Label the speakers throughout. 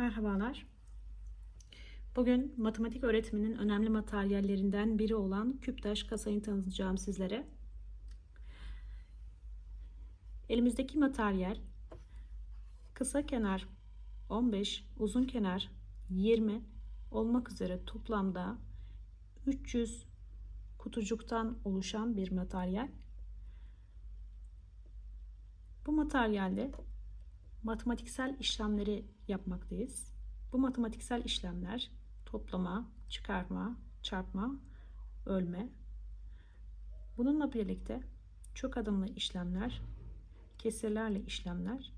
Speaker 1: Merhabalar. Bugün matematik öğretiminin önemli materyallerinden biri olan küptaş kasayı tanıtacağım sizlere. Elimizdeki materyal kısa kenar 15, uzun kenar 20 olmak üzere toplamda 300 kutucuktan oluşan bir materyal. Bu materyalde matematiksel işlemleri yapmaktayız. Bu matematiksel işlemler toplama, çıkarma, çarpma, bölme. Bununla birlikte çok adımlı işlemler, kesirlerle işlemler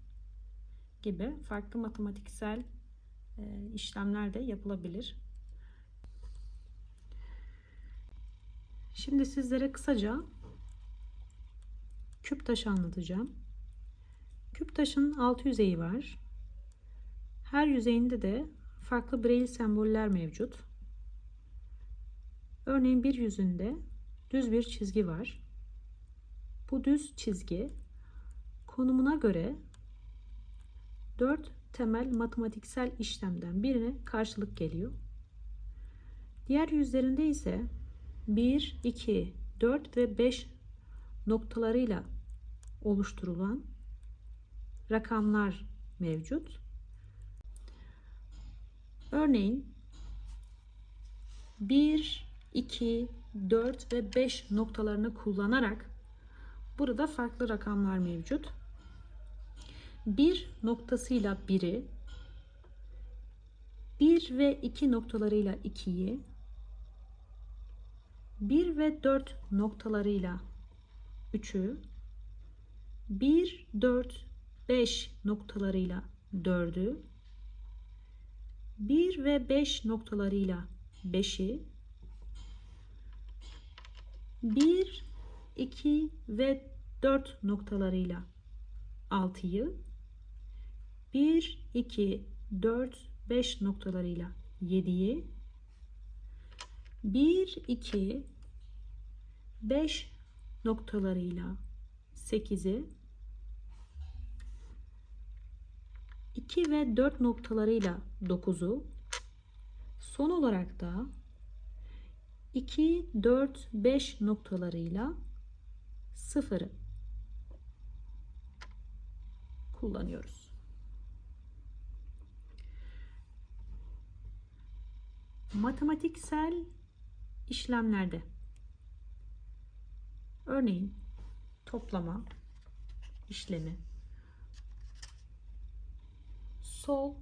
Speaker 1: gibi farklı matematiksel e, işlemler de yapılabilir. Şimdi sizlere kısaca küp taşı anlatacağım. Küp taşın alt yüzeyi var. Her yüzeyinde de farklı braille semboller mevcut. Örneğin bir yüzünde düz bir çizgi var. Bu düz çizgi konumuna göre dört temel matematiksel işlemden birine karşılık geliyor. Diğer yüzlerinde ise 1, 2, 4 ve 5 noktalarıyla oluşturulan rakamlar mevcut. Örneğin 1, 2, 4 ve 5 noktalarını kullanarak burada farklı rakamlar mevcut. 1 noktasıyla 1'i, 1 ve 2 noktalarıyla 2'yi, 1 ve 4 noktalarıyla 3'ü, 1, 4, 5 noktalarıyla 4'ü, 1 ve 5 noktalarıyla 5'i, 1, 2 ve 4 noktalarıyla 6'yı, 1, 2, 4, 5 noktalarıyla 7'yi, 1, 2, 5 noktalarıyla 8'i, 2 ve 4 noktalarıyla 9'u son olarak da 2, 4, 5 noktalarıyla 0'ı kullanıyoruz. Matematiksel işlemlerde örneğin toplama işlemi sol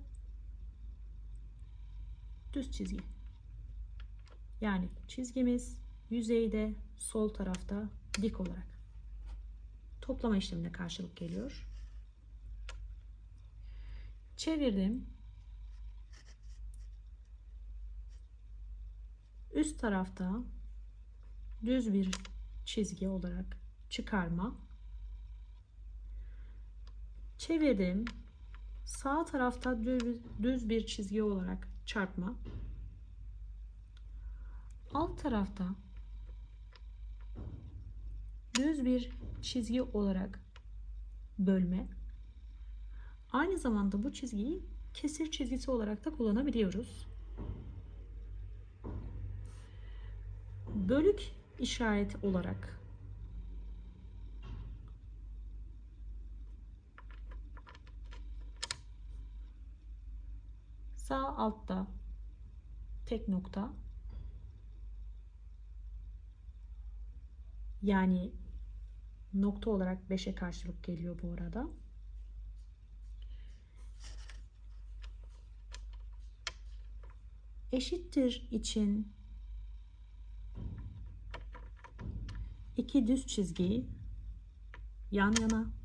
Speaker 1: düz çizgi. Yani çizgimiz yüzeyde sol tarafta dik olarak toplama işlemine karşılık geliyor. Çevirdim. Üst tarafta düz bir çizgi olarak çıkarma. Çevirdim sağ tarafta düz bir çizgi olarak çarpma. Alt tarafta düz bir çizgi olarak bölme. Aynı zamanda bu çizgiyi kesir çizgisi olarak da kullanabiliyoruz. Bölük işareti olarak Sağ altta tek nokta. Yani nokta olarak 5'e karşılık geliyor bu arada. Eşittir için iki düz çizgiyi yan yana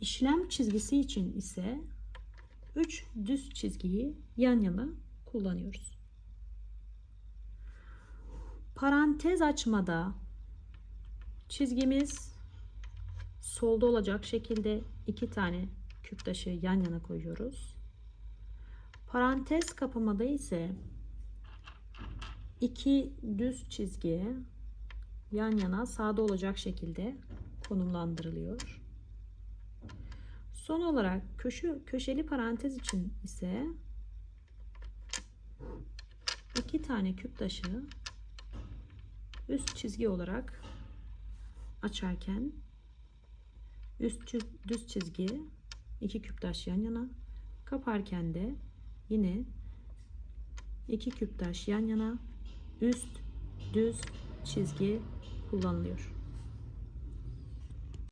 Speaker 1: İşlem çizgisi için ise 3 düz çizgiyi yan yana kullanıyoruz. Parantez açmada çizgimiz solda olacak şekilde iki tane küp taşı yan yana koyuyoruz. Parantez kapamada ise iki düz çizgi yan yana sağda olacak şekilde konumlandırılıyor. Son olarak köşe, köşeli parantez için ise iki tane küp taşı üst çizgi olarak açarken üst düz çizgi iki küp taş yan yana kaparken de yine iki küp taş yan yana üst düz çizgi kullanılıyor.